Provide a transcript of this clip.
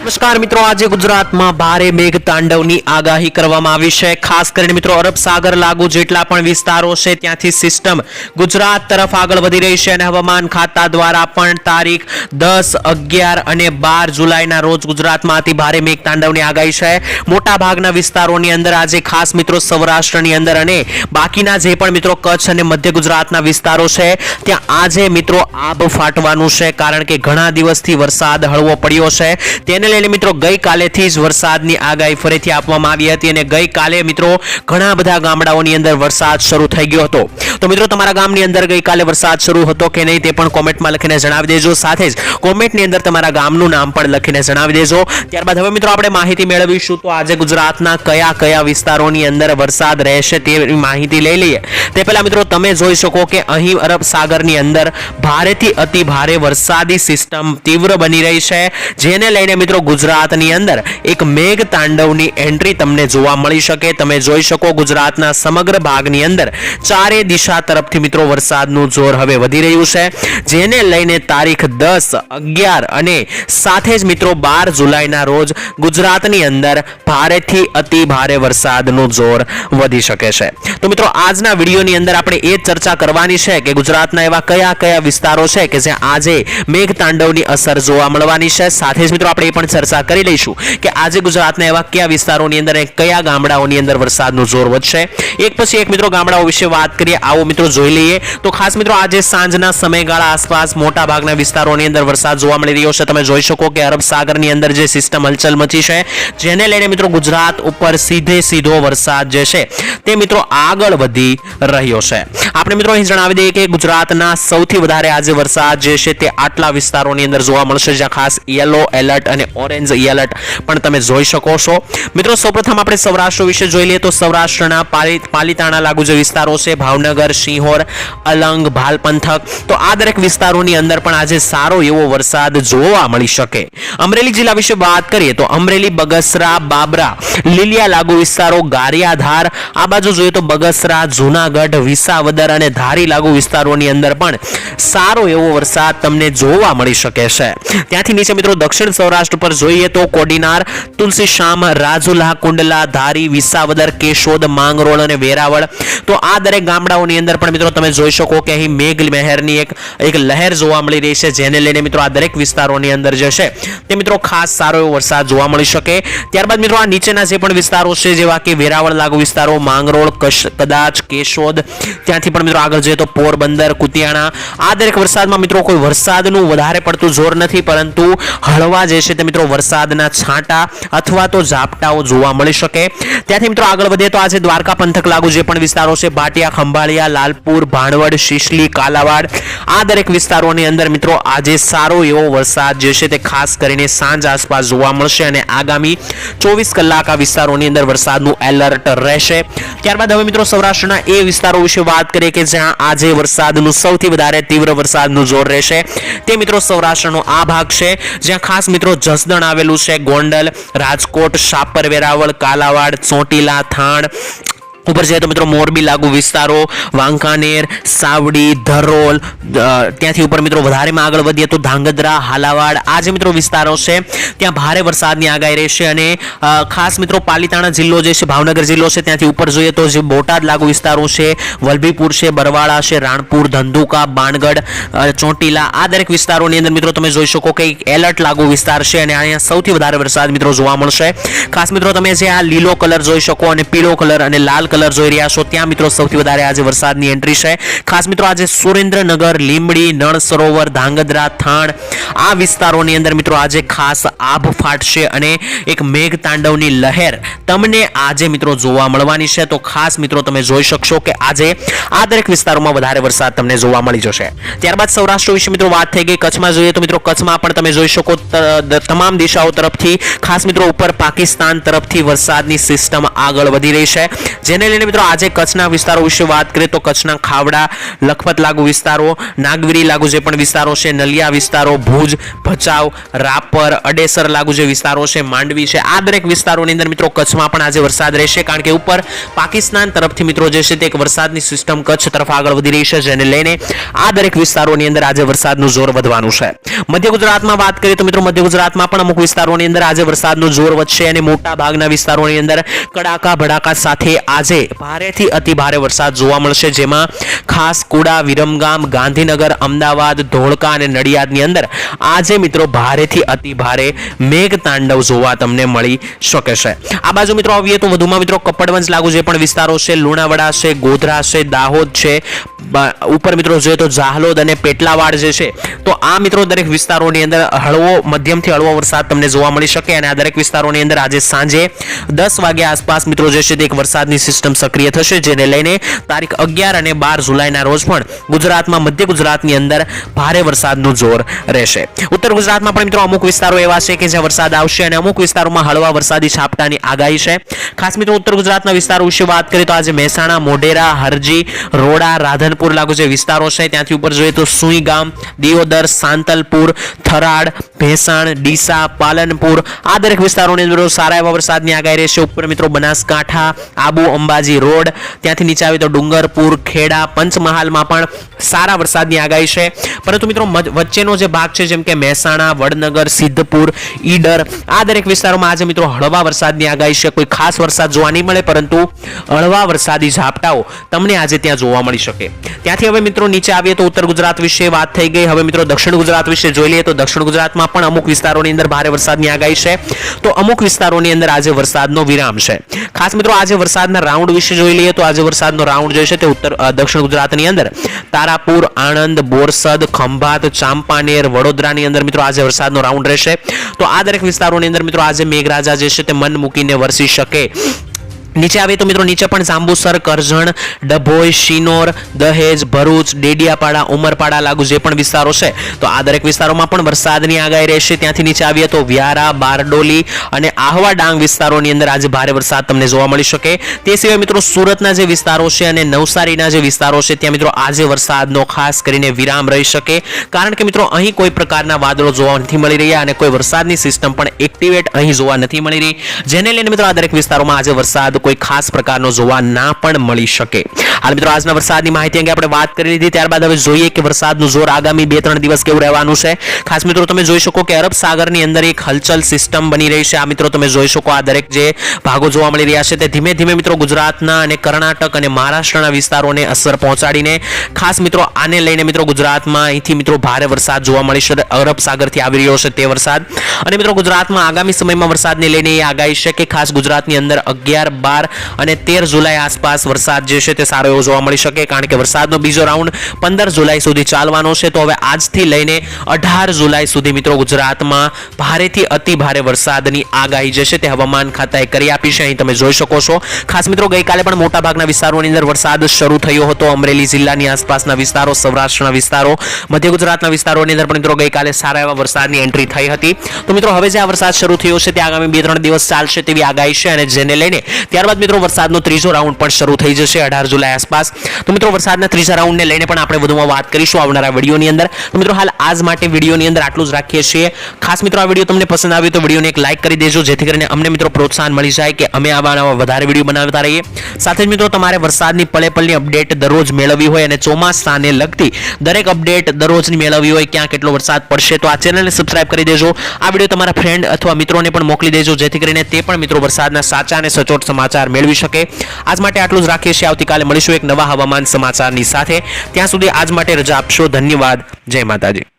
નમસ્કાર મિત્રો, આજે ગુજરાતમાં ભારે મેઘ તાંડવની આગાહી કરવામાં આવી છે. ખાસ કરીને મિત્રો, અરબ સાગર લાગુ જેટલા પણ વિસ્તારો છે, ત્યાંથી સિસ્ટમ ગુજરાત તરફ આગળ વધી રહી છે અને હવામાન ખાતા દ્વારા પણ તારીખ દસ, અગિયાર અને બાર જુલાઈના રોજ ગુજરાતમાં અતિ ભારે મેઘ તાંડવની આગાહી છે. મોટા ભાગના વિસ્તારોની અંદર આજે ખાસ મિત્રો, સૌરાષ્ટ્રની અંદર અને બાકીના જે પણ મિત્રો કચ્છ અને મધ્ય ગુજરાતના વિસ્તારો છે, ત્યાં આજે મિત્રો આબ ફાટવાનું છે. કારણ કે ઘણા દિવસથી વરસાદ હળવો પડ્યો છે. તેને લઈને મિત્રો ગઈકાલેથી જ વરસાદની આગાહી ફરીથી આપવામાં આવી હતી અને ગઈકાલે મિત્રો ઘણા બધા ગામડાઓની અંદર વરસાદ શરૂ થઈ ગયો હતો. તો મિત્રો તમારા ગામની અંદર ગઈકાલે વરસાદ શરૂ હતો કે નહીં તે પણ કોમેન્ટમાં લખીને જણાવી દેજો. સાથે જ કોમેન્ટની અંદર તમારા ગામનું નામ પણ લખીને જણાવી દેજો. ત્યારબાદ હવે મિત્રો આપણે માહિતી મેળવીશું તો આજે ગુજરાતના કયા કયા વિસ્તારોની અંદર વરસાદ રહેશે તે માહિતી લઈ લઈએ. તે પહેલા મિત્રો તમે જોઈ શકો કે અહીં અરબ સાગરની અંદર ભારેથી અતિ ભારે વરસાદી સિસ્ટમ તીવ્ર બની રહી છે. જેને લઈને મિત્રો ગુજરાતની અંદર એક મેઘ તાંડવની એન્ટ્રી તમને જોવા મળી શકે. તમે જોઈ શકો ગુજરાતના સમગ્ર ભાગની અંદર ચારે દિશા તરફથી મિત્રો વરસાદનું જોર હવે વધી રહ્યું છે. જેને લઈને તારીખ દસ, અગિયાર અને સાથે જ મિત્રો બાર જુલાઈના રોજ ગુજરાતની અંદર ભારેથી અતિ ભારે વરસાદનું જોર વધી શકે છે. તો મિત્રો આજના વિડીયોની અંદર આપણે એ ચર્ચા કરવાની છે કે ગુજરાતના એવા કયા કયા વિસ્તારો છે કે જ્યાં આજે મેઘ તાંડવની અસર જોવા મળવાની છે. સાથે જ મિત્રો આપણે એ પણ ચર્ચા કરી લઈશું કે આજે ગુજરાતના એવા કયા વિસ્તારોની અંદર કયા ગામડાઓની અંદર વરસાદનું જોર વધશે. એક પછી એક મિત્રો ગામડાઓ વિશે વાત કરીએ, આવો મિત્રો જોઈ લઈએ. તો ખાસ મિત્રો આજે સાંજના સમયગાળા આસપાસ મોટા ભાગના વિસ્તારોની અંદર વરસાદ જોવા મળી રહ્યો છે. તમે જોઈ શકો કે અરબ સાગરની અંદર જે સિસ્ટમ હલચલ મચી છે, જેને લઈને મિત્રો ગુજરાત ઉપર સીધે સીધો વરસાદ જે છે, તે મિત્રો આગળ વધી રહ્યો છે. આપણે મિત્રો અહીં જણાવી દઈએ કે ગુજરાતના સૌથી વધારે આજે વરસાદ જે છે તે આટલા વિસ્તારોની અંદર જોવા મળશે, જ્યાં ખાસ યલો એલર્ટ અને ઓરેન્જ એલર્ટ પણ તમે જોઈ શકો છો. મિત્રો, સૌપ્રથમ આપણે સૌરાષ્ટ્ર વિશે જોઈ લઈએ તો સૌરાષ્ટ્રના પાલિતાણા લાગુ જે વિસ્તારો છે, ભાવનગર સિંહોર અલંગ ભાલ પંથક તો આ દરેક વિસ્તારોની અંદર પણ આજે સારો એવો વરસાદ જોવા મળી શકે. અમરેલી જિલ્લા વિશે વાત કરીએ તો અમરેલી, બગસરા, બાબરા, લીલિયા લાગુ વિસ્તારો, ગારિયાધાર, આ બાજુ જોઈએ તો બગસરા, જૂનાગઢ, વિસાવદર અને ધારી લાગુ વિસ્તારોની અંદર પણ સારો એવો વરસાદ તમને જોવા મળી શકે છે. ત્યાંથી નીચે મિત્રો, દક્ષિણ સૌરાષ્ટ્ર પર જોઈએ તો કોડીનાર, તુલસીશ્યામ, રાજુલા, કુંડલા, ધારી, વિસાવદર, કેશોદ, માંગરોળ અને વેરાવળ. તો આ દરેક ગામડાઓની અંદર પણ મિત્રો તમે જોઈ શકો કે અહીં મેઘ મહેરની એક એક લહેર જોવા મળી રહી છે, જેને લઈને મિત્રો આ દરેક વિસ્તારોની અંદર જે છે, તે મિત્રો ખાસ સારો એવો વરસાદ જોવા મળી શકે. ત્યારબાદ મિત્રો આ નીચેના જે પણ વિસ્તારો છે, જેવા કે વેરાવળ લાગુ વિસ્તારો, માંગરોળ કદાચ, કેશોદ, ત્યાંથી પણ મિત્રો આગળ જઈએ તો પોરબંદર, કુતિયાણા. આ દરેક વરસાદમાં મિત્રો કોઈ વરસાદનું વધારે પડતું જોર નથી, પરંતુ હળવા જે છે તે મિત્રો વરસાદના છાંટા અથવા તો ઝાપટાઓ જોવા મળી શકે. ત્યાંથી મિત્રો આગળ વધીએ તો આજે દ્વારકા પંથક લાગુ જે પણ વિસ્તારો છે, ભાટિયા, ખંભાળિયા, લાલપુર, ભાણવડ, શિશલી, કાલાવાડ, આ દરેક વિસ્તારોની અંદર મિત્રો આજે સારો એવો વરસાદ જે છે તે ખાસ કરીને સાંજ આસપાસ જોવા મળશે અને આગામી ચોવીસ કલાક આ વિસ્તારોની અંદર વરસાદનું એલર્ટ રહેશે. ત્યારબાદ હવે મિત્રો સૌરાષ્ટ્રના એ વિસ્તારો વિશે વાત કરીએ કે જ્યાં આજે વરસાદનું સૌથી વધારે તીવ્ર વરસાદનું જોર રહેશે. તે મિત્રો સૌરાષ્ટ્રનો આ ભાગ છે, જ્યાં ખાસ મિત્રો જસદણ આવેલું છે ગોંડલ રાજકોટ શાપર વેરાવળ કાલાવાડ ચોટીલા થાણ ઉપર જઈએ તો મિત્રો, મોરબી, લાગુ વિસ્તારો, વાંકાનેર, સાવડી, ધરોલ ત્યાંથી ઉપર મિત્રો વધારેમાં આગળ વધીએ તો ધાંગધ્રા, હાલાવાડ, આ જે મિત્રો વિસ્તારો છે, ત્યાં ભારે વરસાદની આગાહી રહેશે અને ખાસ મિત્રો પાલીતાણા જિલ્લો જે છે, ભાવનગર જિલ્લો છે, ત્યાંથી ઉપર જોઈએ તો જે બોટાદ લાગુ વિસ્તારો છે, વલભીપુર છે, બરવાળા છે, રાણપુર, ધંધુકા, બાણગઢ ચોંટીલા, આ દરેક વિસ્તારોની અંદર મિત્રો તમે જોઈ શકો કે એલર્ટ લાગુ વિસ્તાર છે અને અહીંયા સૌથી વધારે વરસાદ મિત્રો જોવા મળશે. ખાસ મિત્રો તમે જે આ લીલો કલર જોઈ શકો અને પીળો કલર અને લાલ કલર જોઈ રહ્યા છો. ત્યાં મિત્રો સૌથી વધારે આજે વરસાદની એન્ટ્રી છે. ખાસ મિત્રો આજે સુરેન્દ્રનગર, લીંબડી, નળ સરોવર, ધાંગધ્રા, થાણ આ વિસ્તારોની અંદર મિત્રો આજે ખાસ આભ ફાટશે અને એક મેઘ તાંડવની લહેર તમને આજે મિત્રો જોવા મળવાની છે. તો ખાસ મિત્રો તમે જોઈ શકશો કે આજે આ દરેક વિસ્તારોમાં વધારે વરસાદ તમને જોવા મળી જશે. ત્યારબાદ સૌરાષ્ટ્ર વિશે મિત્રો વાત થઈ ગઈ. કચ્છમાં જોઈએ તો મિત્રો કચ્છમાં પણ તમે જોઈ શકો તમામ દિશાઓ તરફથી ખાસ મિત્રો ઉપર પાકિસ્તાન તરફથી વરસાદની સિસ્ટમ આગળ વધી રહી છે. જેને જેને લઈને મિત્રો આજે કચ્છના વિસ્તારો વિશે વાત કરીએ તો કચ્છના ખાવડા, લખપત લાગુ વિસ્તારો, નાગવીરી લાગુ જે પણ વિસ્તારો છે, નલિયા વિસ્તારો, ભુજ, ભચાઉ, રાપર, અડેસર લાગુ જે વિસ્તારો છે, માંડવી છે, આ દરેક વિસ્તારોની અંદર મિત્રો કચ્છમાં પણ આજે વરસાદ રહેશે કારણ કે ઉપર પાકિસ્તાન તરફથી મિત્રો જે છે તે એક વરસાદની સિસ્ટમ કચ્છ તરફ આગળ વધી રહી છે, જેને લઈને આ દરેક વિસ્તારોની અંદર આજે વરસાદનું જોર વધવાનું છે. મધ્ય ગુજરાતમાં વાત કરીએ તો મિત્રો મધ્ય ગુજરાતમાં પણ અમુક વિસ્તારોની અંદર આજે વરસાદનું જોર વધશે અને મોટા ભાગના વિસ્તારોની અંદર કડાકા, ભડાકા સાથે આજે ભારેથી અતિ ભારે વરસાદ જોવા મળશે, જેમાં ખાસ કુડા, વિરમગામ, ગાંધીનગર, અમદાવાદ, ધોળકા અને નડિયાદની અંદર આજે મિત્રો ભારેથી અતિ ભારે મેઘ તાંડવ જોવા તમને મળી શકે છે. આ બાજુ મિત્રો આવીએ તો વધુમાં મિત્રો કપડવંજ લાગુ જે પણ વિસ્તારો છે, લુણાવાડા છે, ગોધરા છે, દાહોદ છે ઉપર મિત્રો જોઈએ તો જાહલોદ અને પેટલાવાડ જે છે, તો આ મિત્રો દરેક વિસ્તારોની અંદર હળવો, મધ્યમથી હળવો વરસાદ તમને જોવા મળી શકે અને આ દરેક વિસ્તારોની અંદર આજે સાંજે દસ વાગ્યા આસપાસ મિત્રો જે છે તે એક વરસાદની સિસ્ટમ સક્રિય થશે, જેને લઈને તારીખ અગિયાર અને બાર જુલાઈના રોજ પણ ગુજરાતમાં મધ્ય ગુજરાતની અંદર ભારે વરસાદનું જોર રહેશે. ઉત્તર ગુજરાતમાં પણ મિત્રો અમુક વિસ્તારો એવા છે કે જ્યાં વરસાદ આવશે અને અમુક વિસ્તારોમાં હળવા વરસાદી છાપટાની આગાહી છે. ખાસ મિત્રો ઉત્તર ગુજરાતના વિસ્તારો વિશે વાત કરીએ તો આજે મહેસાણા, મોઢેરા, હરજી, રોડા, રાધનપુર લાગુ જે વિસ્તારો છે, ત્યાંથી ઉપર જોઈએ તો સુઈ ગામ, દિયોદર, સાંતલપુર થરાડ ભેસાણ, ડીસા, પાલનપુર આ દરેક વિસ્તારોની અંદર સારા એવા વરસાદની આગાહી રહેશે. ઉપર મિત્રો બનાસકાંઠા, આબુ અંબાજી રોડ. ત્યાંથી નીચે આવી તો ડુંગરપુર ખેડા પંચમહાલમાં પણ સારા વરસાદની આગાહી છે. પરંતુ મિત્રો વચ્ચેનો જે ભાગ છે, જેમ કે મહેસાણા, વડનગર, સિદ્ધપુર, ઈડર, આ દરેક વિસ્તારોમાં આજે મિત્રો હળવા વરસાદની આગાહી છે. કોઈ ખાસ વરસાદ જોવા નહીં મળે, પરંતુ હળવા વરસાદી ઝાપટાઓ તમને આજે ત્યાં જોવા મળી શકે. ત્યાંથી હવે મિત્રો નીચે આવીએ તો ઉત્તર ગુજરાત વિશે વાત થઈ ગઈ. હવે મિત્રો દક્ષિણ ગુજરાત વિશે જોઈ લઈએ તો દક્ષિણ ગુજરાતમાં પણ અમુક વિસ્તારોની અંદર ભારે વરસાદની આગાહી છે. તો અમુક વિસ્તારોની અંદર આજે વરસાદનો વિરામ છે. ખાસ મિત્રો, આજે વરસાદના રાઉન્ડ વિશે જોઈ લઈએ તો આજે વરસાદનો રાઉન્ડ જે છે તે ઉત્તર દક્ષિણ ગુજરાતની અંદર તારાપુર, આણંદ, બોરસદ, ખંભાત, ચાંપાનેર, વડોદરાની અંદર મિત્રો આજે વરસાદનો રાઉન્ડ રહેશે. તો આ દરેક વિસ્તારોની અંદર મિત્રો આજે મેઘરાજા જે છે તે મન મૂકીને વરસી શકે. નીચે આવે તો મિત્રો નીચે પણ જાંબુસર કરજણ, ડભોઈ, શિનોર, દહેજ, ભરૂચ, ડેડિયાપાડા, ઉમરપાડા લાગુ જે પણ વિસ્તારો છે. તો આ દરેક વિસ્તારોમાં પણ વરસાદની આગાહી રહેશે. ત્યાંથી નીચે આવીએ તો વ્યારા, બારડોલી અને આહવા ડાંગ વિસ્તારોની અંદર આજે ભારે વરસાદ તમને જોવા મળી શકે. તે સિવાય મિત્રો સુરતના જે વિસ્તારો છે અને નવસારીના જે વિસ્તારો છે, ત્યાં મિત્રો આજે વરસાદનો ખાસ કરીને વિરામ રહી શકે. કારણ કે મિત્રો અહીં કોઈ પ્રકારના વાદળો જોવા નથી મળી રહ્યા અને કોઈ વરસાદની સિસ્ટમ પણ એક્ટિવેટ અહીં જોવા નથી મળી રહી. જેને લઈને મિત્રો આ દરેક વિસ્તારોમાં આજે વરસાદ કોઈ ખાસ પ્રકારનો જોવા ના પણ મળી શકે. હાલ મિત્રો, આજના વરસાદની માહિતી અંગે આપણે વાત કરી લીધી. ત્યારબાદ હવે જોઈએ કે વરસાદનું જોર આગામી બે ત્રણ દિવસ કેવું રહેવાનું છે. ખાસ મિત્રો, તમે જોઈ શકો કે અરબ સાગરની અંદર એક હલચલ સિસ્ટમ બની રહી છે. આ મિત્રો, તમે જોઈ શકો આ દરેક જે ભાગો જોવા મળી રહ્યા છે તે ધીમે ધીમે મિત્રો ગુજરાતના અને કર્ણાટક અને મહારાષ્ટ્રના વિસ્તારોને અસર પહોંચાડીને, ખાસ મિત્રો, આને લઈને મિત્રો ગુજરાતમાં અહીંથી મિત્રો ભારે વરસાદ જોવા મળી શકે. અરબ સાગરથી આવી રહ્યો છે તે વરસાદ. અને મિત્રો, ગુજરાતમાં આગામી સમયમાં વરસાદને લઈને એ આગાહી છે કે ખાસ ગુજરાતની અંદર અગિયાર બાર અને તેર જુલાઈ આસપાસ વરસાદ જે છે તે સારો એવો જોવા મળી શકે, કારણ કે વરસાદનો બીજો રાઉન્ડ પંદર જુલાઈ સુધી ચાલવાનો છે. તો હવે આજથી લઈને અઢાર જુલાઈ સુધી મિત્રો ગુજરાતમાં ભારેથી અતિ ભારે વરસાદની આગાહી જે છે તે હવામાન ખાતાએ કરી આપી છે. અહીં તમે જોઈ શકો છો. ખાસ મિત્રો, ગઈકાલે પણ મોટા ભાગના વિસ્તારોની અંદર વરસાદ શરૂ થયો હતો. અમરેલી જિલ્લાની આસપાસના વિસ્તારો, સૌરાષ્ટ્રના વિસ્તારો, મધ્ય ગુજરાતના વિસ્તારોની અંદર પણ મિત્રો ગઈકાલે સારા એવા વરસાદની એન્ટ્રી થઈ હતી. તો મિત્રો, હવે જે આ વરસાદ શરૂ થયો છે તે આગામી બે ત્રણ દિવસ ચાલશે તેવી આગાહી છે અને જેને લઈને ત્યારબાદ મિત્રો વરસાદનો ત્રીજો રાઉન્ડ પણ શરૂ થઈ જશે અઢાર જુલાઈ આસપાસ. તો મિત્રો વરસાદના ત્રીજા રાઉન્ડને લઈને પણ આપણે વધુમાં વાત કરીશું આવનારા વિડીયોની અંદર. તો મિત્રો હાલ આજ માટે વિડીયોની અંદર આટલું જ રાખીએ છીએ. ખાસ મિત્રો આ વીડિયો તમને પસંદ આવ્યો તો વિડીયોને એક લાઇક કરી દેજો, જેથી કરીને અમને મિત્રો પ્રોત્સાહન મળી જાય કે અમે આવા નવા વધારે વીડિયો બનાવતા રહીએ. સાથે જ મિત્રો તમારે વરસાદની પળે પળની અપડેટ દરરોજ મેળવવી હોય અને ચોમાસાને લગતી દરેક અપડેટ દરરોજની મેળવવી હોય, ક્યાં કેટલો વરસાદ પડશે, તો આ ચેનલને સબસ્ક્રાઇબ કરી દેજો. આ વીડિયો તમારા ફ્રેન્ડ અથવા મિત્રોને પણ મોકલી દેજો, જેથી કરીને તે પણ મિત્રો વરસાદના સાચા અને સચોટ સમાચાર મેળવી શકે. આજ માટે આટલું જ રાખીએ છીએ. આવતીકાલે મળીશું એક નવા હવામાન સમાચારની સાથે. ત્યાં સુધી આજ માટે રજા આપશો. ધન્યવાદ. જય માતાજી.